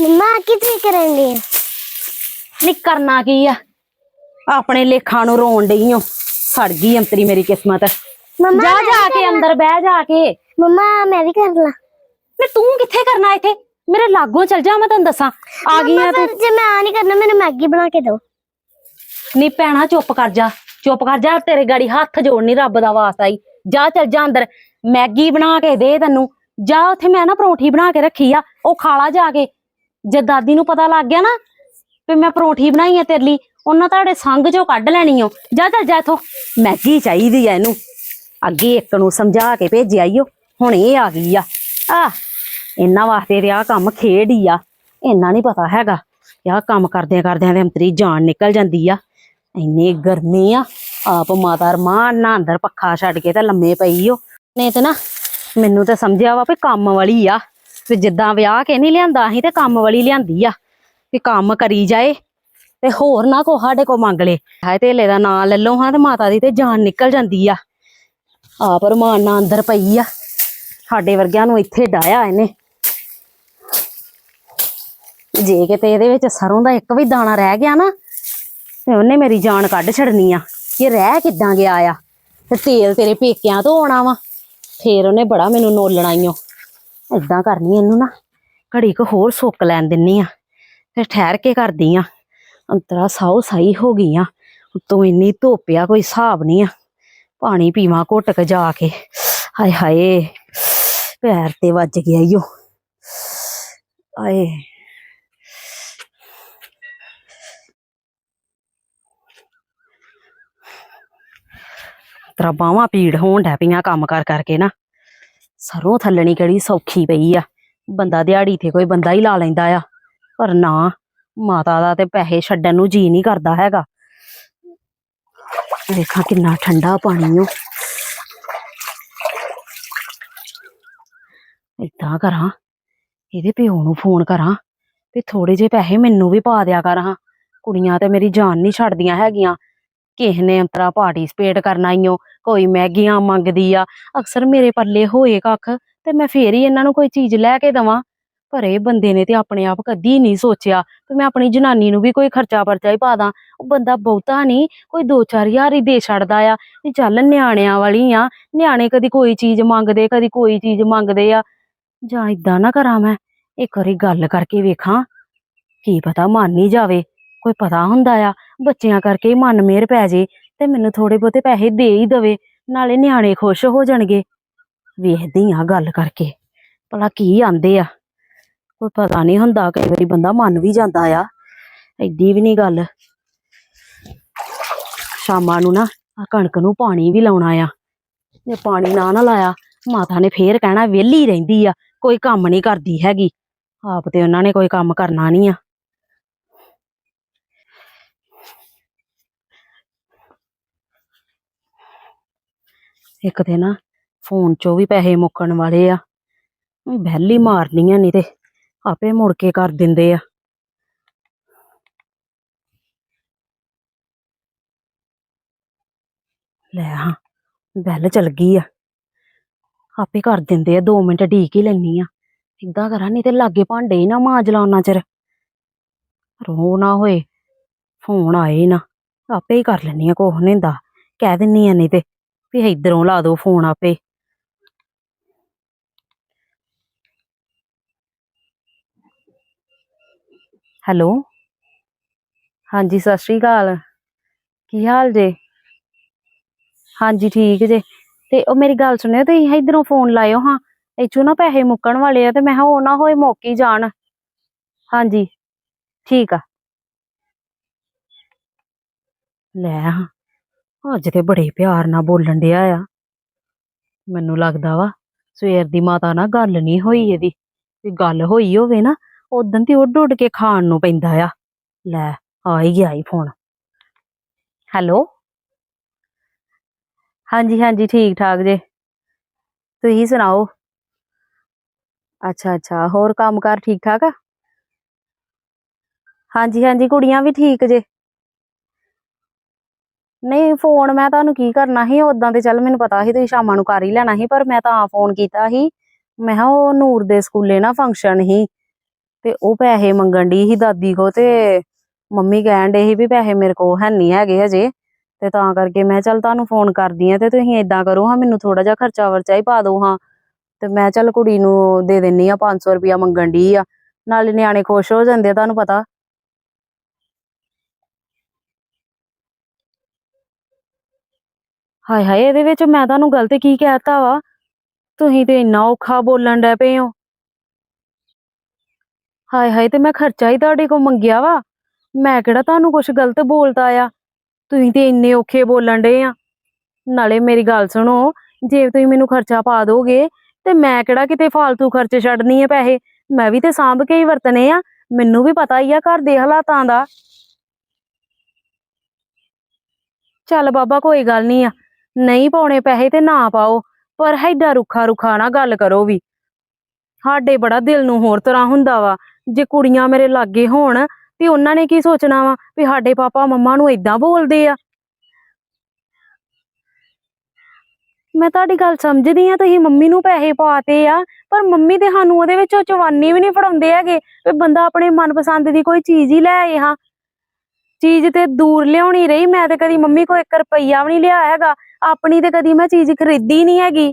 ਮੰਮਾ ਕੀ ਤੁਸੀਂ ਕਰਨ ਦੀ ਨੀ ਕਰਨਾ ਕੀ ਆ? ਆਪਣੇ ਲੇਖਾਂ ਨੂੰ ਰੋਣ ਡਈ ਓ। ਸੜ ਗਈ ਅੰਤਰੀ ਮੇਰੀ ਕਿਸਮਤ। ਮੰਮਾ ਜਾ ਜਾ ਕੇ ਅੰਦਰ ਬਹਿ ਜਾ ਕੇ। ਮੰਮਾ ਮੈਂ ਵੀ ਕਰ ਲਾਂ। ਨੀ ਤੂੰ ਕਿੱਥੇ ਕਰਨਾ ਇੱਥੇ? ਮੇਰੇ ਲਾਗੋਂ ਚਲ ਜਾ ਮੈਂ ਤੈਨੂੰ ਦੱਸਾਂ। ਆ ਗਈ ਆ ਤੂੰ। ਜੇ ਮੈਂ ਆ ਨਹੀਂ ਕਰਨਾ ਮੈਨੂੰ ਮੈਗੀ ਬਣਾ ਕੇ ਦਿਓ। ਨੀ ਭੈਣਾ ਚੁੱਪ ਕਰ ਜਾ। ਚੁੱਪ ਕਰ ਜਾ ਤੇਰੇ ਗਾੜੀ ਹੱਥ ਜੋੜਨੀ ਰੱਬ ਦਾ ਵਾਸਤਾ ਹੀ ਜਾ ਚੱਲ ਜਾ ਅੰਦਰ। ਮੈਗੀ ਬਣਾ ਕੇ ਦੇ ਤੈਨੂੰ। ਜਾ ਉੱਥੇ ਮੈਂ ਨਾ ਪਰੌਂਠੀ ਬਣਾ ਕੇ ਰੱਖੀ ਆ। ਉਹ ਖਾਲਾ ਜਾ ਕੇ। ਜੇ ਦਾਦੀ ਨੂੰ ਪਤਾ ਲੱਗ ਗਿਆ ਨਾ ਵੀ ਮੈਂ ਪਰੌਂਠੀ ਬਣਾਈ ਆ ਤੇਰੇ ਲਈ, ਉਹਨਾਂ ਤੁਹਾਡੇ ਸੰਗ ਚੋਂ ਕੱਢ ਲੈਣੀ ਓ। ਜਾ ਚੱਲ ਜਾ ਇਥੋਂ। ਮੈਗੀ ਚਾਹੀਦੀ ਆ ਇਹਨੂੰ। ਅੱਗੇ ਇੱਕ ਨੂੰ ਸਮਝਾ ਕੇ ਭੇਜਿਆ ਈ ਓ ਹੁਣ ਇਹ ਆ ਗਈ ਆ। ਆ, ਇਹਨਾਂ ਵਾਸਤੇ ਤੇ ਆ ਕੰਮ ਖੇਡ ਹੀ ਆ। ਇਹਨਾਂ ਨਹੀਂ ਪਤਾ ਹੈਗਾ ਆਹ ਕੰਮ ਕਰਦਿਆਂ ਕਰਦਿਆਂ ਦੇ ਅੰਤਰੀ ਜਾਨ ਨਿਕਲ ਜਾਂਦੀ ਆ। ਇੰਨੀ ਗਰਮੀ ਆ, ਆਪ ਮਾਤਾ ਰਮਾਨ ਨਾ ਅੰਦਰ ਪੱਖਾ ਛੱਡ ਕੇ ਤੇ ਲੰਮੇ ਪਈ ਓ। ਨੇ ਤੇ ਨਾ ਮੈਨੂੰ ਤਾਂ ਸਮਝਿਆ ਵਾ ਵੀ ਕੰਮ ਵਾਲੀ ਆ। ਤੇ ਜਿੱਦਾਂ ਵਿਆਹ ਕੇ ਨਹੀਂ ਲਿਆਂਦਾ, ਅਸੀਂ ਤੇ ਕੰਮ ਵਾਲੀ ਲਿਆਂਦੀ ਆ, ਵੀ ਕੰਮ ਕਰੀ ਜਾਏ ਤੇ ਹੋਰ ਨਾ ਕੋ ਸਾਡੇ ਕੋ ਮੰਗ ਲੇ। ਹਾਏ, ਧੇਲੇ ਦਾ ਨਾਂ ਲੈ ਲਓ ਹਾਂ ਤੇ ਮਾਤਾ ਦੀ ਤੇ ਜਾਨ ਨਿਕਲ ਜਾਂਦੀ ਆ। ਆਪ ਰਮਾਨ ਨਾਲ ਅੰਦਰ ਪਈ ਆ, ਸਾਡੇ ਵਰਗਿਆਂ ਨੂੰ ਇੱਥੇ ਡਾਇਆ ਇਹਨੇ। ਜੇ ਕਿਤੇ ਇਹਦੇ ਵਿੱਚ ਸਰੋਂ ਦਾ ਇੱਕ ਵੀ ਦਾਣਾ ਰਹਿ ਗਿਆ ਨਾ, ਤੇ ਉਹਨੇ ਮੇਰੀ ਜਾਨ ਕੱਢ ਛੜਨੀ ਆ, ਕਿ ਰਹਿ ਕਿੱਦਾਂ ਗਿਆ ਆ। ਤੇ ਤੇਲ ਤੇਰੇ ਪੇਕਿਆਂ ਤੋਂ ਆਉਣਾ ਵਾ, ਫੇਰ ਉਹਨੇ ਬੜਾ ਮੈਨੂੰ ਨੋਲਣਾ ਈਓ ਏਦਾਂ ਕਰਨੀ ਇਹਨੂੰ ਨਾ। ਘੜੀ ਕੁ ਹੋਰ ਸੁੱਕ ਲੈਣ ਦਿੰਨੀ ਆ ਫਿਰ ਠਹਿਰ ਕੇ ਕਰਦੀ ਆ। ਅੰਤਰਾ ਸਾਉ ਸਾਈ ਹੋ ਗਈ ਆ। ਉਤੋਂ ਇੰਨੀ ਧੁੱਪ ਆ, ਕੋਈ ਹਿਸਾਬ ਨਹੀਂ ਆ। ਪਾਣੀ ਪੀਵਾਂ ਘੁੱਟ ਕੇ ਜਾ ਕੇ। ਹਾਏ ਹਾਏ, ਪੈਰ ਤੇ ਵੱਜ ਗਿਆ ਈਓ ਆਏ ਤਰਾ ਬਾਹਾਂ ਪੀੜ ਹੋਣ ਡੈ ਪਈਆਂ ਕੰਮ ਕਰ ਕਰਕੇ ਨਾ। ਸਰੋਂ ਥੱਲਣੀ ਕਿਹੜੀ ਸੌਖੀ ਪਈ ਆ। ਬੰਦਾ ਦਿਹਾੜੀ ਤੇ ਕੋਈ ਬੰਦਾ ਹੀ ਲਾ ਲੈਂਦਾ ਆ। ਪਰ ਨਾ, ਮਾਤਾ ਦਾ ਤੇ ਪੈਸੇ ਛੱਡਣ ਨੂੰ ਜੀ ਨਹੀਂ ਕਰਦਾ ਹੈਗਾ। ਦੇਖਾਂ ਕਿੰਨਾ ਠੰਡਾ ਪਾਣੀ ਓ ਏਦਾਂ ਕਰਾਂ, ਇਹਦੇ ਪਿਓ ਨੂੰ ਫੋਨ ਕਰਾਂ ਤੇ ਥੋੜੇ ਜਿਹੇ ਪੈਸੇ ਮੈਨੂੰ ਵੀ ਪਾ ਦਿਆ ਕਰ। ਹਾਂ ਕੁੜੀਆਂ ਤੇ ਮੇਰੀ ਜਾਨ ਨਹੀਂ ਛੱਡਦੀਆਂ ਹੈਗੀਆਂ। ਕਿਸੇ ਨੇ ਅੰਤਰਾ ਪਾਰਟਿਸਪੇਟ ਕਰਨਾ ਈਓ ਕੋਈ ਮੈਗੀਆਂ ਮੰਗਦੀ ਆ। ਅਕਸਰ ਮੇਰੇ ਪੱਲੇ ਹੋਏ ਕੱਖ ਤੇ ਮੈਂ ਫੇਰ ਹੀ ਇਹਨਾਂ ਨੂੰ ਕੋਈ ਚੀਜ਼ ਲੈ ਕੇ ਦਵਾਂ। ਪਰ ਇਹ ਬੰਦੇ ਨੇ ਤੇ ਆਪਣੇ ਆਪ ਕਦੀ ਨਹੀਂ ਸੋਚਿਆ ਕਿ ਮੈਂ ਆਪਣੀ ਜਨਾਨੀ ਨੂੰ ਵੀ ਕੋਈ ਖਰਚਾ ਪਰਚਾ ਹੀ ਪਾ ਦਾਂ। ਉਹ ਬੰਦਾ ਬਹੁਤਾ ਨਹੀਂ, ਕੋਈ 2-4000 ਹੀ ਦੇ ਛੱਡਦਾ ਆ ਵੀ ਚੱਲ ਨਿਆਣਿਆਂ ਵਾਲੀ ਆ, ਨਿਆਣੇ ਕਦੀ ਕੋਈ ਚੀਜ਼ ਮੰਗਦੇ, ਕਦੀ ਕੋਈ ਚੀਜ਼ ਮੰਗਦੇ ਆ। ਜਾਂ ਇਦਾਂ ਨਾ ਕਰਾਂ ਮੈਂ, ਇੱਕ ਵਾਰੀ ਗੱਲ ਕਰਕੇ ਵੇਖਾਂ। ਕੀ ਪਤਾ ਮੰਨ ਹੀ ਜਾਵੇ, ਕੋਈ ਪਤਾ ਹੁੰਦਾ ਆ। ਬੱਚਿਆਂ ਕਰਕੇ ਹੀ ਮਨ ਮੇਰ ਪੈ ਜੇ ਤੇ ਮੈਨੂੰ ਥੋੜੇ ਬਹੁਤੇ ਪੈਸੇ ਦੇ ਹੀ ਦਵੇ, ਨਾਲੇ ਨਿਆਣੇ ਖੁਸ਼ ਹੋ ਜਾਣਗੇ। ਵੇਖਦੀ ਆ ਗੱਲ ਕਰਕੇ, ਭਲਾ ਕੀ ਆਂਦੇ ਆ। ਕੋਈ ਪਤਾ ਨਹੀਂ ਹੁੰਦਾ, ਕਈ ਵਾਰੀ ਬੰਦਾ ਮੰਨ ਵੀ ਜਾਂਦਾ ਆ। ਐਡੀ ਵੀ ਨਹੀਂ ਗੱਲ। ਸ਼ਾਮਾਂ ਨੂੰ ਨਾ ਆ ਕਣਕ ਨੂੰ ਪਾਣੀ ਵੀ ਲਾਉਣਾ ਆ। ਜੇ ਪਾਣੀ ਨਾ ਨਾ ਲਾਇਆ, ਮਾਤਾ ਨੇ ਫੇਰ ਕਹਿਣਾ, ਵਿਹਲੀ ਰਹਿੰਦੀ ਆ, ਕੋਈ ਕੰਮ ਨਹੀਂ ਕਰਦੀ ਹੈਗੀ। ਆਪ ਤੇ ਉਹਨਾਂ ਨੇ ਕੋਈ ਕੰਮ ਕਰਨਾ ਨਹੀਂ ਆ। ਇੱਕ ਤੇ ਨਾ ਫੋਨ ਚੋਂ ਵੀ ਪੈਸੇ ਮੁੱਕਣ ਵਾਲੇ ਆ। ਬੈਲ ਹੀ ਮਾਰਨੀ ਆ ਨਹੀਂ ਤੇ ਆਪੇ ਮੁੜ ਕੇ ਕਰ ਦਿੰਦੇ ਆ। ਲੈ ਹਾਂ, ਬੈਲ ਚਲ ਗਈ ਆ। ਆਪੇ ਕਰ ਦਿੰਦੇ ਆ 2 ਮਿੰਟ ਢੀਕ ਹੀ ਲੈਣੀ ਆ। ਏਦਾਂ ਕਰਾਂ, ਨਹੀਂ ਤੇ ਲਾਗੇ ਭਾਂਡੇ ਹੀ ਨਾ ਮਾਂਜ ਲਾ ਚਿਰ। ਰੋ ਨਾ ਹੋਏ, ਫੋਨ ਆਏ ਨਾ, ਆਪੇ ਹੀ ਕਰ ਲੈਣੀ ਆ, ਕੁਛ ਨੀ ਹੁੰਦਾ। ਕਹਿ ਦਿੰਨੀ ਆ ਨਹੀਂ ਤੇ ਵੀ ਇਧਰੋਂ ਲਾ ਦੋ ਫੋਨ ਆਪੇ। ਹੈਲੋ? ਹਾਂਜੀ, ਸਤਿ ਸ਼੍ਰੀ ਅਕਾਲ। ਕੀ ਹਾਲ ਜੇ? ਹਾਂਜੀ, ਠੀਕ ਜੇ। ਤੇ ਉਹ ਮੇਰੀ ਗੱਲ ਸੁਣਿਓ, ਤੁਸੀਂ ਇਧਰੋਂ ਫੋਨ ਲਾਇਓ, ਹਾਂ। ਇੱਥੋਂ ਨਾ ਪੈਸੇ ਮੁੱਕਣ ਵਾਲੇ ਆ ਤੇ ਮੈਂ ਕਿਹਾ ਉਹ ਨਾ ਹੋਏ ਮੁੱਕ ਜਾਣ। ਹਾਂਜੀ, ਠੀਕ ਆ। ਲੈ ਹਾਂ। ਅੱਜ ਤੇ ਬੜੇ ਪਿਆਰ ਨਾਲ ਬੋਲਣ ਡਿਆ ਆ। ਮੈਨੂੰ ਲੱਗਦਾ ਵਾ ਸਵੇਰ ਦੀ ਮਾਤਾ ਨਾਲ ਗੱਲ ਨਹੀਂ ਹੋਈ ਇਹਦੀ। ਤੇ ਗੱਲ ਹੋਈ ਹੋਵੇ ਨਾ ਉਦੋਂ ਤੇ ਉੱਡ ਉੱਡ ਕੇ ਖਾਣ ਨੂੰ ਪੈਂਦਾ ਆ। ਲੈ, ਆ ਹੀ ਗਿਆ ਈ ਫੋਨ ਹੈਲੋ? ਹਾਂਜੀ ਹਾਂਜੀ, ਠੀਕ ਠਾਕ ਜੇ। ਤੁਸੀਂ ਸੁਣਾਓ? ਅੱਛਾ ਅੱਛਾ, ਹੋਰ ਕੰਮਕਾਰ ਠੀਕ ਠਾਕ ਆ? ਹਾਂਜੀ ਹਾਂਜੀ, ਕੁੜੀਆਂ ਵੀ ਠੀਕ ਜੇ। ਨਹੀਂ ਫੋਨ ਮੈਂ ਤੁਹਾਨੂੰ ਕੀ ਕਰਨਾ ਸੀ ਉਦਾਂ ਤੇ ਚੱਲ ਮੈਨੂੰ ਪਤਾ ਸੀ ਤੁਸੀਂ ਸ਼ਾਮਾਂ ਨੂੰ ਕਰ ਹੀ ਲੈਣਾ ਸੀ, ਪਰ ਮੈਂ ਤਾਂ ਫੋਨ ਕੀਤਾ ਸੀ। ਮੈਂ ਕਿਹਾ ਉਹ ਨੂਰ ਦੇ ਸਕੂਲੇ ਨਾ ਫੰਕਸ਼ਨ ਸੀ ਤੇ ਉਹ ਪੈਸੇ ਮੰਗਣ ਦੀ ਸੀ ਦਾਦੀ ਕੋ ਤੇ ਮੰਮੀ ਕਹਿਣ ਡੇ ਸੀ ਵੀ ਪੈਸੇ ਮੇਰੇ ਕੋ ਹੈ ਨਹੀਂ ਹੈਗੇ ਹਜੇ ਤੇ ਤਾਂ ਕਰਕੇ ਮੈਂ ਚੱਲ ਤੁਹਾਨੂੰ ਫੋਨ ਕਰਦੀ ਆ ਤੇ ਤੁਸੀਂ ਏਦਾਂ ਕਰੋ ਹਾਂ, ਮੈਨੂੰ ਥੋੜਾ ਜਿਹਾ ਖਰਚਾ ਵਰਚਾ ਹੀ ਪਾ ਦਿਓ ਹਾਂ। ਤੇ ਮੈਂ ਚੱਲ ਕੁੜੀ ਨੂੰ ਦੇ ਦਿੰਨੀ ਆ 500 ਰੁਪਿਆ ਮੰਗਣ ਦੀ ਆ, ਨਾਲੇ ਨਿਆਣੇ ਖੁਸ਼ ਹੋ ਜਾਂਦੇ ਆ, ਤੁਹਾਨੂੰ ਪਤਾ। ਹਾਏ ਹਾਏ, ਇਹਦੇ ਵਿੱਚ ਮੈਂ ਤੁਹਾਨੂੰ ਗਲਤ ਕੀ ਕਹਿਤਾ ਵਾ? ਤੁਸੀਂ ਤੇ ਇੰਨਾ ਔਖਾ ਬੋਲਣ ਡੈ ਪਏ ਹੋ। ਹਾਏ ਹਾਏ, ਤੇ ਮੈਂ ਖਰਚਾ ਹੀ ਤੁਹਾਡੇ ਕੋਲ ਮੰਗਿਆ ਵਾ। ਮੈਂ ਕਿਹੜਾ ਤੁਹਾਨੂੰ ਕੁਝ ਗਲਤ ਬੋਲਤਾ ਆ? ਤੁਸੀਂ ਤੇ ਇੰਨੇ ਔਖੇ ਬੋਲਣ ਡੇ ਆ। ਨਾਲੇ ਮੇਰੀ ਗੱਲ ਸੁਣੋ, ਜੇ ਤੁਸੀਂ ਮੈਨੂੰ ਖਰਚਾ ਪਾ ਦੋਗੇ, ਤੇ ਮੈਂ ਕਿਹੜਾ ਕਿਤੇ ਫਾਲਤੂ ਖਰਚੇ ਛੱਡਣੀ ਆ ਪੈਸੇ? ਮੈਂ ਵੀ ਤੇ ਸਾਂਭ ਕੇ ਹੀ ਵਰਤਨੇ ਆ। ਮੈਨੂੰ ਵੀ ਪਤਾ ਹੀ ਆ ਘਰ ਦੇ ਹਾਲਾਤਾਂ ਦਾ। ਚੱਲ ਬਾਬਾ, ਕੋਈ ਗੱਲ ਨਹੀਂ ਆ। ਨਹੀਂ ਪਾਉਣੇ ਪੈਸੇ ਤੇ ਨਾ ਪਾਓ, ਪਰ ਹੈਡਾ ਰੁੱਖਾ ਰੁੱਖਾ ਨਾ ਗੱਲ ਕਰੋ ਵੀ। ਸਾਡੇ ਬੜਾ ਦਿਲ ਨੂੰ ਹੋਰ ਤਰ੍ਹਾਂ ਹੁੰਦਾ ਵਾ, ਜੇ ਕੁੜੀਆਂ ਮੇਰੇ ਲਾਗੇ ਹੋਣ, ਤੇ ਉਹਨਾਂ ਨੇ ਕੀ ਸੋਚਣਾ ਵਾ ਵੀ ਸਾਡੇ ਪਾਪਾ ਮੰਮਾ ਨੂੰ ਇਦਾਂ ਬੋਲਦੇ ਆ? ਮੈਂ ਤੁਹਾਡੀ ਗੱਲ ਸਮਝਦੀ ਆ ਤੁਸੀਂ ਮੰਮੀ ਨੂੰ ਪੈਸੇ ਪਾਤੇ ਆ, ਪਰ ਮੰਮੀ ਤੇ ਸਾਨੂੰ ਉਹਦੇ ਵਿੱਚੋਂ ਚਵਾਨੀ ਵੀ ਨਹੀਂ ਫੜਾਉਂਦੇ ਹੈਗੇ, ਵੀ ਬੰਦਾ ਆਪਣੇ ਮਨਪਸੰਦ ਦੀ ਕੋਈ ਚੀਜ਼ ਹੀ ਲੈ ਆਏ ਹਾਂ। ਚੀਜ਼ ਤੇ ਦੂਰ ਲਿਆਉਣੀ ਰਹੀ, ਮੈਂ ਤੇ ਕਦੀ ਮੰਮੀ ਕੋ 1 ਰੁਪਈਆ ਵੀ ਨਹੀਂ ਲਿਆ ਹੈਗਾ, ਆਪਣੀ ਤੇ ਕਦੀ ਮੈਂ ਚੀਜ਼ ਖਰੀਦੀ ਨਹੀਂ ਹੈਗੀ।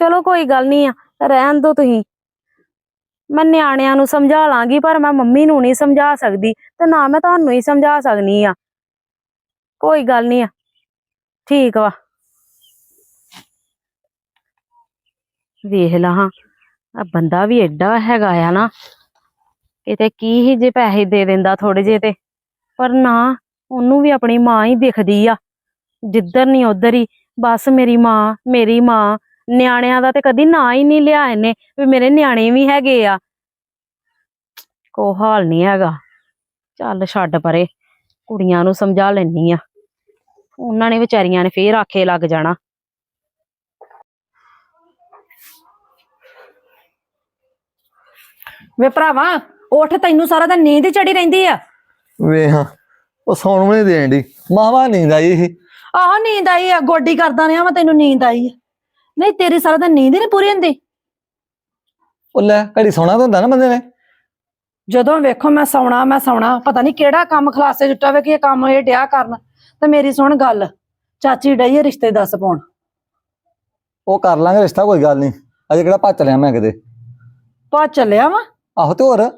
ਚਲੋ ਕੋਈ ਗੱਲ ਨਹੀਂ ਆ, ਰਹਿਣ ਦੋ ਤੁਸੀਂ। ਮੈਂ ਨਿਆਣਿਆਂ ਨੂੰ ਸਮਝਾ ਲਾਂਗੀ, ਪਰ ਮੈਂ ਮੰਮੀ ਨੂੰ ਨਹੀਂ ਸਮਝਾ ਸਕਦੀ, ਤੇ ਨਾ ਮੈਂ ਤੁਹਾਨੂੰ ਹੀ ਸਮਝਾ ਸਕਨੀ ਆ। ਕੋਈ ਗੱਲ ਨਹੀਂ ਆ, ਠੀਕ ਵਾ। ਵੇਖ ਲਾ ਹਾਂ ਆ ਬੰਦਾ ਵੀ ਐਡਾ ਹੈਗਾ ਆ ਨਾ। ਕਿਤੇ ਕੀ ਹੀ ਜੇ ਪੈਸੇ ਦੇ ਦਿੰਦਾ ਥੋੜੇ ਜੇ ਤੇ। ਪਰ ਨਾ, ਉਹਨੂੰ ਵੀ ਆਪਣੀ ਮਾਂ ਹੀ ਦਿਖਦੀ ਆ। ਜਿੱਧਰ ਨਹੀਂ ਉਧਰ ਹੀ, ਬਸ ਮੇਰੀ ਮਾਂ ਮੇਰੀ ਮਾਂ, ਨਿਆਣਿਆਂ ਦਾ ਤੇ ਕਦੀ ਨਾਂ ਹੀ ਨਹੀਂ ਲਿਆ ਇਹਨੇ ਵੀ ਮੇਰੇ ਨਿਆਣੇ ਵੀ ਹੈਗੇ ਆ। ਕੋ ਹਾਲ ਨਹੀਂ ਹੈਗਾ। ਚੱਲ ਛੱਡ ਪਰੇ, ਕੁੜੀਆਂ ਨੂੰ ਸਮਝਾ ਲੈਣੀ ਆ। ਉਹਨਾਂ ਨੇ ਵਿਚਾਰੀਆਂ ਨੇ ਫੇਰ ਆਖੇ ਲੱਗ ਜਾਣਾ। ਵੇ ਭਰਾਵਾ ਉੱਠ ਤੈਨੂੰ ਸਾਰਾ ਦਿਨ ਨੀਂਦ ਹੀ ਚੜੀ ਰਹਿੰਦੀ ਆ। ਵੇ ਹਾਂ ਉਹ ਸੌਣ ਵੀ ਨਹੀਂ ਦੇਣ ਦੀ ਮਾਵਾ ਨੀਂਦ ਆਈ ਸੀ ਆਹ ਨੀਂਦ ਆਈ ਆ ਗੋਡੀ ਕਰਦਾ ਰਿਹਾ ਵਾ ਤੈਨੂੰ ਨੀਂਦ ਆਈ ਆ। ਨਹੀਂ ਤੇਰੀ ਸਾਰਾ ਦਿਨ ਨੀਂਦ ਹੀ ਨਹੀਂ ਪੂਰੀ ਹੁੰਦੀ। ਉਹ ਲੈ ਘੜੀ ਸੌਣਾ ਤਾਂ ਹੁੰਦਾ ਨਾ ਬੰਦੇ ਨੇ। ਜਦੋਂ ਵੇਖੋ ਮੈਂ ਸੌਣਾ ਮੈਂ ਸੌਣਾ ਪਤਾ ਨਹੀਂ ਕਿਹੜਾ ਕੰਮ ਖਲਾਸੇ ਜੁੱਟਾ ਵੇ ਕਿ ਇਹ ਕੰਮ ਇਹ ਡਿਆ ਕਰਨ ਤੇ ਮੇਰੀ ਸੁਣ ਗੱਲ। ਚਾਚੀ ਡਈ ਆ ਰਿਸ਼ਤੇ ਦੱਸ ਪਾਉਣ। ਉਹ ਕਰ ਲਾਂਗੇ ਰਿਸ਼ਤਾ ਕੋਈ ਗੱਲ ਨਹੀਂ ਅਜੇ ਕਿਹੜਾ ਭੱਜ ਲਿਆ ਮੈਂ ਕਿਤੇ। ਪਾ ਚੱਲਿਆ ਵਾ? ਆਹੋ ਤੇ ਹੋਰ।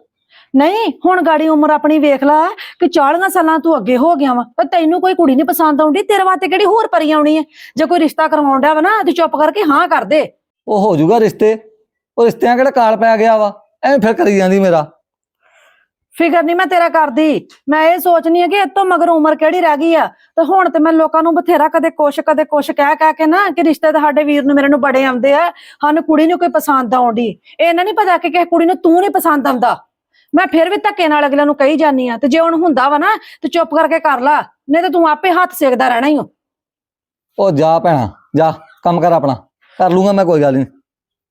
ਨਹੀਂ ਹੁਣ ਗਾੜੀ ਉਮਰ ਆਪਣੀ ਵੇਖ ਲੈ ਕਿ 40 ਸਾਲਾਂ ਤੂੰ ਅੱਗੇ ਹੋ ਗਿਆ ਵਾ। ਤੇ ਤੈਨੂੰ ਕੋਈ ਕੁੜੀ ਨਹੀਂ ਪਸੰਦ ਆਉਂਦੀ ਤੇਰੇ ਵਾਸਤੇ ਕਿਹੜੀ ਹੋਰ ਪਰੀ ਆਉਣੀ ਹੈ? ਜੇ ਕੋਈ ਰਿਸ਼ਤਾ ਕਰਵਾਉਣ ਡਿਆ ਵਾ ਨਾ ਤੂੰ ਚੁੱਪ ਕਰਕੇ ਹਾਂ ਕਰ ਦੇ। ਉਹ ਹੋ ਜਾਊਗਾ ਰਿਸ਼ਤੇ। ਉਹ ਰਿਸ਼ਤਿਆਂ ਕਿਹੜਾ ਕਾਲ ਪੈ ਗਿਆ ਵਾ? ਐਵੇਂ ਫਿਰ ਕਰੀ ਜਾਂਦੀ ਮੇਰਾ। ਫਿਕਰ ਨਹੀਂ ਮੈਂ ਤੇਰਾ ਕਰਦੀ। ਮੈਂ ਇਹ ਸੋਚਨੀ ਆ ਕਿ ਇਹ ਤੋਂ ਮਗਰ ਉਮਰ ਕਿਹੜੀ ਰਹਿ ਗਈ ਆ? ਤੇ ਹੁਣ ਤੇ ਮੈਂ ਲੋਕਾਂ ਨੂੰ ਬਥੇਰਾ ਕਦੇ ਕੁਛ ਕਦੇ ਕੁਛ ਕਹਿ ਕਹਿ ਕੇ ਨਾ ਕਿ ਰਿਸ਼ਤੇ ਤਾਂ ਸਾਡੇ ਵੀਰ ਨੂੰ ਮੇਰੇ ਨੂੰ ਬੜੇ ਆਉਂਦੇ ਆ। ਸਾਨੂੰ ਕੁੜੀ ਨੂੰ ਕੋਈ ਪਸੰਦ ਆਉਂਦੀ। ਇਹਨਾਂ ਨਹੀਂ ਪਤਾ ਕਿ ਕਿਸੇ ਕੁੜੀ ਨੂੰ ਤੂੰ ਨਹੀਂ ਪਸੰਦ ਆਉਂਦਾ। ਮੈਂ ਫਿਰ ਵੀ ਧੱਕੇ ਨਾਲ ਅਗਲਿਆਂ ਨੂੰ ਕਹੀ ਜਾਨੀ ਆ ਤੇ ਜੇ ਹੁਣ ਹੁੰਦਾ ਵਾ ਨਾ ਤੇ ਚੁੱਪ ਕਰਕੇ ਕਰ ਲਾ ਨਹੀਂ ਤੇ ਤੂੰ ਆਪੇ ਹੱਥ ਸੇਕਦਾ ਰਹਿਣਾ ਹੀ ਓ। ਉਹ ਜਾ ਭੈਣਾ ਜਾ ਕੰਮ ਕਰ ਆਪਣਾ ਕਰ ਲੂੰਗਾ ਮੈਂ ਕੋਈ ਗੱਲ ਨਹੀਂ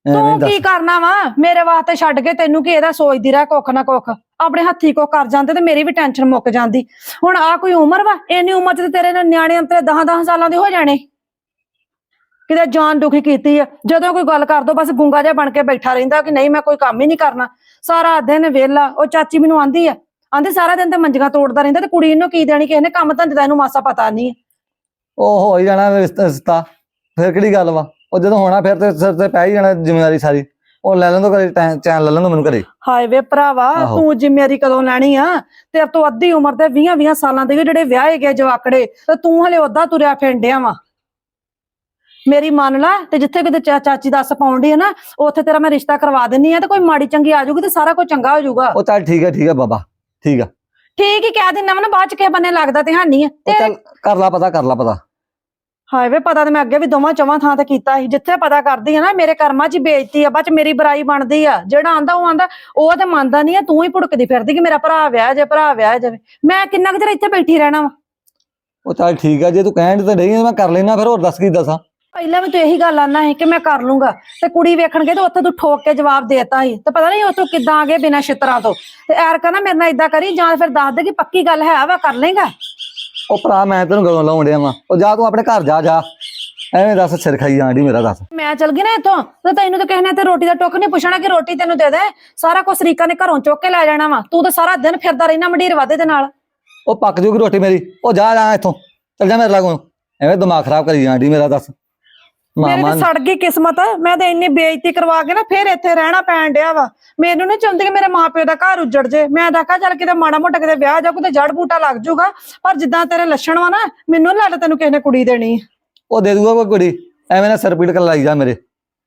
ਤੂੰ ਕੀ ਕਰਨਾ ਵਾ? ਮੇਰੇ ਵਾਸਤੇ ਛੱਡ ਕੇ ਤੈਨੂੰ ਕੀ ਇਹਦਾ ਸੋਚਦੀ ਰਹਿ ਕੁੱਖ ਨਾ ਕੁੱਖ। ਆਪਣੇ ਹੱਥੀ ਕੋ ਕਰ ਜਾਂਦੇ ਤੇ ਮੇਰੀ ਵੀ ਟੈਨਸ਼ਨ ਮੁੱਕ ਜਾਂਦੀ। ਹੁਣ ਆ ਕੋਈ ਉਮਰ ਵਾ? ਇੰਨੀ ਉਮਰ ਚ ਤੇ ਤੇਰੇ ਨਾਲ ਨਿਆਣੇ ਅੰਤਰੇ 10 10 ਸਾਲਾਂ ਦੇ ਹੋ ਜਾਣੇ। ਕਿਤੇ ਜਾਨ ਦੁਖੀ ਕੀਤੀ ਆ। ਜਦੋਂ ਕੋਈ ਗੱਲ ਕਰ ਦੋ ਬਸ ਗੁੰਗਾ ਜਿਹਾ ਬਣ ਕੇ ਬੈਠਾ ਰਹਿੰਦਾ ਕਿ ਨਹੀਂ ਮੈਂ ਕੋਈ ਕੰਮ ਹੀ ਨਹੀਂ ਕਰਨਾ। ਸਾਰਾ ਦਿਨ ਵਿਹਲਾ ਉਹ ਚਾਚੀ ਮੈਨੂੰ ਆਂਦੀ ਆ। ਆਂਦੀ ਸਾਰਾ ਦਿਨ ਤੇ ਮੰਜੀਆਂ ਤੋੜਦਾ ਰਹਿੰਦਾ ਤੇ ਕੁੜੀ ਇਹਨੂੰ ਕੀ ਦੇਣੀ ਕਿਸੇ ਨੇ ਕੰਮ ਧੰਦੇ ਦਾ ਇਹਨੂੰ ਮਾਸਾ ਪਤਾ ਨਹੀਂ ਉਹ ਹੋ ਹੀ ਜਾਣਾ ਰਿਸ਼ਤਾ ਰਿਸ਼ਤਾ ਫਿਰ ਕਿਹੜੀ ਗੱਲ ਵਾ? ਉਹ ਜਦੋਂ ਹੋਣਾ ਫਿਰ ਤੇ ਸਿਰ ਤੇ ਪੈ ਹੀ ਜਾਣਾ ਜ਼ਿੰਮੇਵਾਰੀ ਸਾਰੀ। ਉਹ ਲੈ ਲੈਂਦੋ ਘਰੇ ਟੈਂ- ਚੈਨ ਲੈ ਲੈਂਦੋ ਮੈਨੂੰ ਘਰੇ। ਹਾਏ ਵੇ ਭਰਾਵਾ। ਤੂੰ ਜ਼ਿੰਮੇਵਾਰੀ ਕਦੋਂ ਲੈਣੀ ਆ? ਤੇਰੇ ਤੋਂ ਅੱਧੀ ਉਮਰ ਦੇ 20 20 ਸਾਲਾਂ ਦੇ ਵੀ ਜਿਹੜੇ ਵਿਆਹੇ ਗਏ ਜਵਾਕੜੇ ਤੇ ਤੂੰ ਹਲੇ ਉਦਾਂ ਤੁਰਿਆ ਫਿਰਦਿਆ ਵਾ। ਮੇਰੀ ਮੰਨ ਲਾ ਤੇ ਜਿੱਥੇ ਕਿਤੇ ਚਾ- ਚਾਚੀ ਦੱਸ ਪਾਉਂਦੀ ਹੈ ਨਾ ਉੱਥੇ ਤੇਰਾ ਮੈਂ ਰਿਸ਼ਤਾ ਕਰਵਾ ਦਿੰਨੀ ਆ ਤੇ ਕੋਈ ਮਾੜੀ ਚੰਗੀ ਆ ਜਾਊਗੀ ਤੇ ਸਾਰਾ ਕੁਝ ਚੰਗਾ ਹੋ ਜਾਊਗਾ। ਉਹ ਚੱਲ ਠੀਕ ਹੈ ਠੀਕ ਹੈ ਬਾਬਾ ਠੀਕ ਆ। ਠੀਕ ਹੀ ਕਹਿ ਦਿੰਦਾ ਵਾ ਨਾ ਬਾਅਦ ਚ ਕਿਸੇ ਬੰਨੇ ਲੱਗਦਾ ਤੇ ਹਾਨੀ ਆ। ਉਹ ਤੇ ਚੱਲ ਕਰ ਲਾ ਪਤਾ ਕਰ ਲਾ ਪਤਾ। ਹਾਏ ਵੇ ਪਤਾ ਤੇ ਮੈਂ ਅੱਗੇ ਵੀ ਦੋਵਾਂ ਚੌਵਾਂ ਥਾਂ ਤੇ ਕੀਤਾ ਸੀ। ਜਿੱਥੇ ਪਤਾ ਕਰਦੀ ਆ ਨਾ ਮੇਰੇ ਕਰਮਾਂ 'ਚ ਹੀ ਬੇਇੱਜ਼ਤੀ ਆ ਬਾਅਦ 'ਚ ਮੇਰੀ ਬੁਰਾਈ ਬਣਦੀ ਆ। ਜਿਹੜਾ ਆਂਦਾ ਉਹ ਆਂਦਾ ਉਹ ਤੇ ਮੰਨਦਾ ਨਹੀਂ ਆ ਤੂੰ ਹੀ ਭੁੜਕਦੀ ਫਿਰਦੀ ਕਿ ਮੇਰਾ ਭਰਾ ਵਿਆਹ ਜੇ ਭਰਾ ਵਿਆਹ ਜਾਵੇ। ਮੈਂ ਕਿੰਨਾ ਕੁ ਚਿਰ ਇੱਥੇ ਬੈਠੀ ਰਹਿਣਾ ਵਾ? ਉਹ ਚੱਲ ਠੀਕ ਆ ਜੇ ਤੂੰ ਕਹਿਣ ਤੇ ਨਹੀਂ ਮੈਂ ਕਰ ਲੈਣਾ ਫਿਰ ਹੋਰ ਦੱਸ ਕੀ ਦੱਸਾਂ। ਪਹਿਲਾਂ ਵੀ ਤੂੰ ਇਹੀ ਗੱਲ ਆਨਾ ਸੀ ਕਿ ਮੈਂ ਕਰ ਲੂੰਗਾ ਤੇ ਕੁੜੀ ਵੇਖਣ ਗਏ ਤੇ ਉੱਥੇ ਤੂੰ ਠੋਕ ਕੇ ਜਵਾਬ ਦੇਤਾ ਸੀ ਤੇ ਪਤਾ ਨਹੀਂ ਉੱਥੋਂ ਕਿੱਦਾਂ ਆ ਗਏ ਬਿਨਾਂ ਛਿੱਤਰਾਂ ਤੋਂ। ਤੇ ਐਰ ਕਹਿੰਦਾ ਮੇਰੇ ਨਾਲ ਇਦਾਂ ਕਰੀ ਜਾਂ ਫਿਰ ਦੱਸ ਦੇ ਕਿ ਪੱਕੀ ਗੱਲ ਹੈ ਵਾ ਕਰ ਲੇਗਾ ਉਹ ਭਰਾ ਮੈਂ ਤੈਨੂੰ ਗਲੋਂ ਲਾਉਣ ਡਿਆ ਵਾਂ? ਉਹ ਜਾ ਤੂੰ ਆਪਣੇ ਘਰ ਜਾ ਜਾ। ਐਵੇਂ ਦੱਸ ਸਿਰ ਖਾਈ ਜਾਂਦੀ ਮੇਰਾ ਦੱਸ। ਮੈਂ ਚਲ ਗਈ ਨਾ ਇੱਥੋਂ ਤੇ ਤੈਨੂੰ ਤਾਂ ਕਿਸੇ ਨੇ ਤੇ ਰੋਟੀ ਦਾ ਟੁੱਕ ਨਹੀਂ ਪੁੱਛਣਾ ਕਿ ਰੋਟੀ ਤੈਨੂੰ ਦੇ ਦੇ। ਸਾਰਾ ਕੁਛ ਰੀਕਾ ਨੇ ਘਰੋਂ ਚੁੱਕ ਕੇ ਲੈ ਜਾਣਾ ਵਾ। ਤੂੰ ਤਾਂ ਸਾਰਾ ਦਿਨ ਫਿਰਦਾ ਰਹਿਣਾ ਮੰਡੀਰ ਵਾਦੇ ਦੇ ਨਾਲ। ਉਹ ਪੱਕ ਜੂਗੀ ਰੋਟੀ ਮੇਰੀ। ਉਹ ਜਾ ਜਾ ਇੱਥੋਂ। ਚੱਲ ਜਾ ਮੇਰੇ ਲਾਗੋਂ। ਐਵੇਂ ਦਿਮਾਗ ਖਰਾਬ ਕਰੀ ਜਾਂਦੀ ਮੇਰਾ ਦੱਸ। ਮੇਰੇ ਮਾਮਾ ਤੇ ਸੜ ਗਈ ਕਿਸਮਤ ਮੈਂ ਤਾਂ ਇੰਨੀ ਬੇਇੱਜ਼ਤੀ ਕਰਵਾ ਕੇ ਨਾ ਫਿਰ ਇੱਥੇ ਰਹਿਣਾ ਪੈਣ ਡਿਆ ਵਾ। ਮੈਨੂੰ ਨਹੀਂ ਚਾਹੁੰਦੀ ਕਿ ਮੇਰੇ ਮਾਪਿਓ ਦਾ ਘਰ ਉੱਜੜ ਜੇ। ਮੈਂ ਦੇਖਾ ਚੱਲ ਕਿਤੇ ਮਾੜਾ ਮੋਟਾ ਕਿਤੇ ਵਿਆਹ ਜਾ ਕਿਤੇ ਜੜ ਬੂਟਾ ਲੱਗ ਜਾਊਗਾ ਪਰ ਜਿੱਦਾਂ ਤੇਰੇ ਲੱਛਣ ਵਾ ਨਾ ਮੈਨੂੰ ਨੀ ਲੱਗਦਾ ਤੈਨੂੰ ਕਿਸੇ ਨੇ ਕੁੜੀ ਦੇਣੀ। ਉਹ ਦੇ ਦੂਗਾ ਕੋਈ ਕੁੜੀ। ਐਵੇਂ ਨਾ ਸਿਰ ਪੀੜ ਕਰ ਲਾਈ ਜਾ ਮੇਰੇ।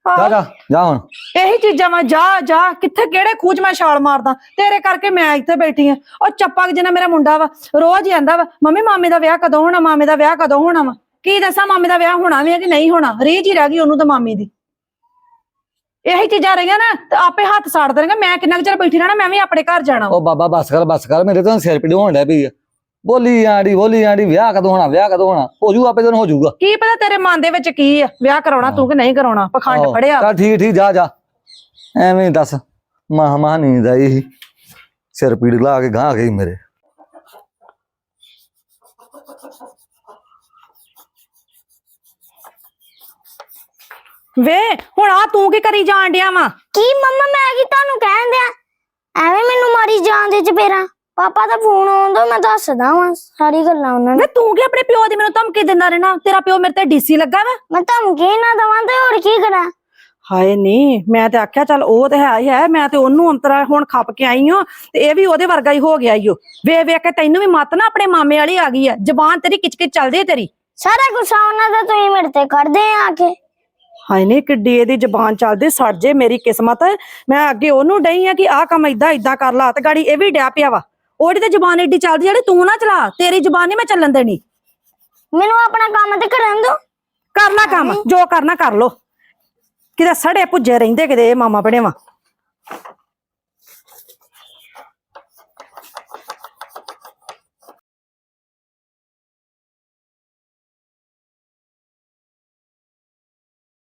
ਜਾ ਜਾ ਜਾ ਹੁਣ। ਇਹੀ ਚੀਜ਼ਾਂ ਮੈਂ ਜਾ ਜਾ। ਕਿੱਥੇ ਕਿਹੜੇ ਖੂਜ ਮੈਂ ਛਾਲ ਮਾਰਦਾ? ਤੇਰੇ ਕਰਕੇ ਮੈਂ ਇੱਥੇ ਬੈਠੀ ਆ। ਉਹ ਚੱਪਾ ਜਿਹਨਾਂ ਮੇਰਾ ਮੁੰਡਾ ਵਾ ਰੋਜ਼ ਹੀ ਆਂਦਾ ਵਾ ਮੰਮੀ ਮਾਮੇ ਦਾ ਵਿਆਹ ਕਦੋਂ ਹੋਣਾ ਮਾਮੇ ਦਾ ਵਿਆਹ ਕਦੋਂ ਹੋਣਾ ਵਾ? ਕੀ ਦੱਸਾਂ ਮਾਮੇ ਦਾ ਵਿਆਹ ਹੋਣਾ ਵੀ ਹੈ ਕਿ ਨਹੀਂ ਹੋਣਾ? ਰੀਝ ਹੀ ਰਹਿ ਗਈ ਉਹਨੂੰ ਤਾਂ ਮਾਮੀ ਦੀ। ਇਹੀ ਚੀਜ਼ਾਂ ਰਹੀਆਂ ਨਾ ਤੇ ਆਪੇ ਹੱਥ ਸਾੜ ਦੇਣਗੇ ਮੈਂ ਕਿੰਨਾ ਕੁ ਚਿਰ ਬੈਠੀ ਰਹਿਣਾ ਮੈਂ ਵੀ ਆਪਣੇ ਘਰ ਜਾਣਾ। ਵਾ। ਉਹ ਬਾਬਾ ਬਸ ਕਰ ਬਸ ਕਰ ਮੇਰੇ ਤਾਂ ਸਿਰ ਪੀੜ ਹੋਣ ਡਿਆ ਪਈ ਆ। ਬੋਲੀ ਜਾਂਦੀ ਬੋਲੀ ਜਾਂਦੀ ਵਿਆਹ ਕਦੋਂ ਹੋਣਾ ਵਿਆਹ ਕਦੋਂ ਹੋਣਾ? ਹੋ ਜੂ ਆਪੇ ਦਿਨ ਹੋ ਜਾਊਗਾ ਕੀ ਪਤਾ ਤੇਰੇ ਮਨ ਦੇ ਵਿੱਚ ਕੀ ਆ ਵਿਆਹ ਕਰਾਉਣਾ ਤੂੰ ਕਿ ਨਹੀਂ ਕਰਾਉਣਾ ਪਖੰਡ ਆਹੋ, ਫੜਿਆ। ਚੱਲ ਠੀਕ ਠੀਕ ਜਾ ਜਾ। ਐਵੇਂ ਹੀ ਦੱਸ ਮਾਂ ਮਾਂ ਨੀਂਦ ਆਈ ਸੀ। ਸਿਰ ਪੀੜ ਲਾ ਕੇ ਗਾਂ ਗਈ ਮੇਰੇ। ਵੇ ਹੁਣ ਆ ਤੂੰ ਕੀ ਕਰੀ ਜਾਣ ਡਿਆ ਵਾ? ਕੀ ਮੰਮਾ ਮੈਂ ਕੀ ਤੁਹਾਨੂੰ ਕਹਿਣ ਦਿਆ ਐਵੇਂ ਮੈਨੂੰ ਮਾਰੀ ਜਾਣ ਦੇ ਚਪੇਰਾ ਪਾਪਾ ਦਾ ਫੋਨ ਆਉਂਦਾ ਮੈਂ ਦੱਸਦਾ ਵਾਂ ਸਾਰੀ ਗੱਲਾਂ ਉਹਨਾਂ ਨੂੰ। ਵੇ ਤੂੰ ਕੀ ਆਪਣੇ ਪਿਓ ਦੀ ਮੈਨੂੰ ਧਮਕੀ ਦਿੰਦਾ ਰਹਿਣਾ? ਤੇਰਾ ਪਿਓ ਮੇਰੇ ਤੇ ਡੀਸੀ ਲੱਗਾ ਵਾ? ਮੈਂ ਧਮਕੀ ਨਾ ਦਵਾਂ ਤੇ ਹੋਰ ਕੀ ਕਰਾਂ? ਹਾਏ ਨਹੀਂ ਮੈਂ ਤੇ ਆਖਿਆ ਚੱਲ ਉਹ ਤੇ ਹੈ ਹੀ ਹੈ ਮੈਂ ਤੇ ਉਹਨੂੰ ਅੰਤਰਾ ਹੁਣ ਖੱਪ ਕੇ ਆਈ ਹਾਂ ਤੇ ਇਹ ਵੀ ਉਹਦੇ ਵਰਗਾ ਹੀ ਹੋ ਗਿਆ ਈਓ ਵੇ ਵੇ ਕੇ ਤੈਨੂੰ ਵੀ ਮੱਤ ਨਾ ਆਪਣੇ ਮਾਮੇ ਵਾਲੀ ਆ ਗਈ ਆ ਜ਼ਬਾਨ ਤੇਰੀ ਕਿਚ ਕਿਚ ਚੱਲਦੀ ਹੈ ਤੇਰੀ। ਸਾਰਾ ਗੁੱਸਾ ਉਹਨਾਂ ਦਾ ਤੁਸੀਂ ਮੇਰੇ ਤੇ ਕਰਦੇ ਆ ਆ ਕੇ। ਹਾਏ ਨਹੀਂ ਕਿੱਡੀ ਇਹਦੀ ਜ਼ਬਾਨ ਚੱਲਦੀ ਸੜ ਜੇ ਮੇਰੀ ਕਿਸਮਤ। ਮੈਂ ਅੱਗੇ ਉਹਨੂੰ ਡਈ ਆ ਕਿ ਆਹ ਕੰਮ ਇਦਾਂ ਇਦਾਂ ਕਰ ਲਾ ਤੇ ਗਾੜੀ ਇਹ ਵੀ ਡਿਆ ਪਿਆ ਵਾ। ਉਹਦੀ ਤੇ ਜ਼ਬਾਨ ਏਡੀ ਚੱਲਦੀ ਜਿਹੜੀ ਤੂੰ ਨਾ ਚਲਾ ਤੇਰੀ ਜ਼ਬਾਨ ਨਹੀਂ ਮੈਂ ਚੱਲਣ ਦੇਣੀ। ਮੈਨੂੰ ਆਪਣਾ ਕੰਮ ਤੇ ਕਰਨ ਦਿਓ ਕਰ ਲੈ ਕੰਮ ਜੋ ਕਰਨਾ ਕਰ ਲੋ ਕਿਤੇ ਸੜੇ ਪੁੱਜੇ ਰਹਿੰਦੇ ਕਿਤੇ ਇਹ ਮਾਮਾ ਬਣੇਵਾ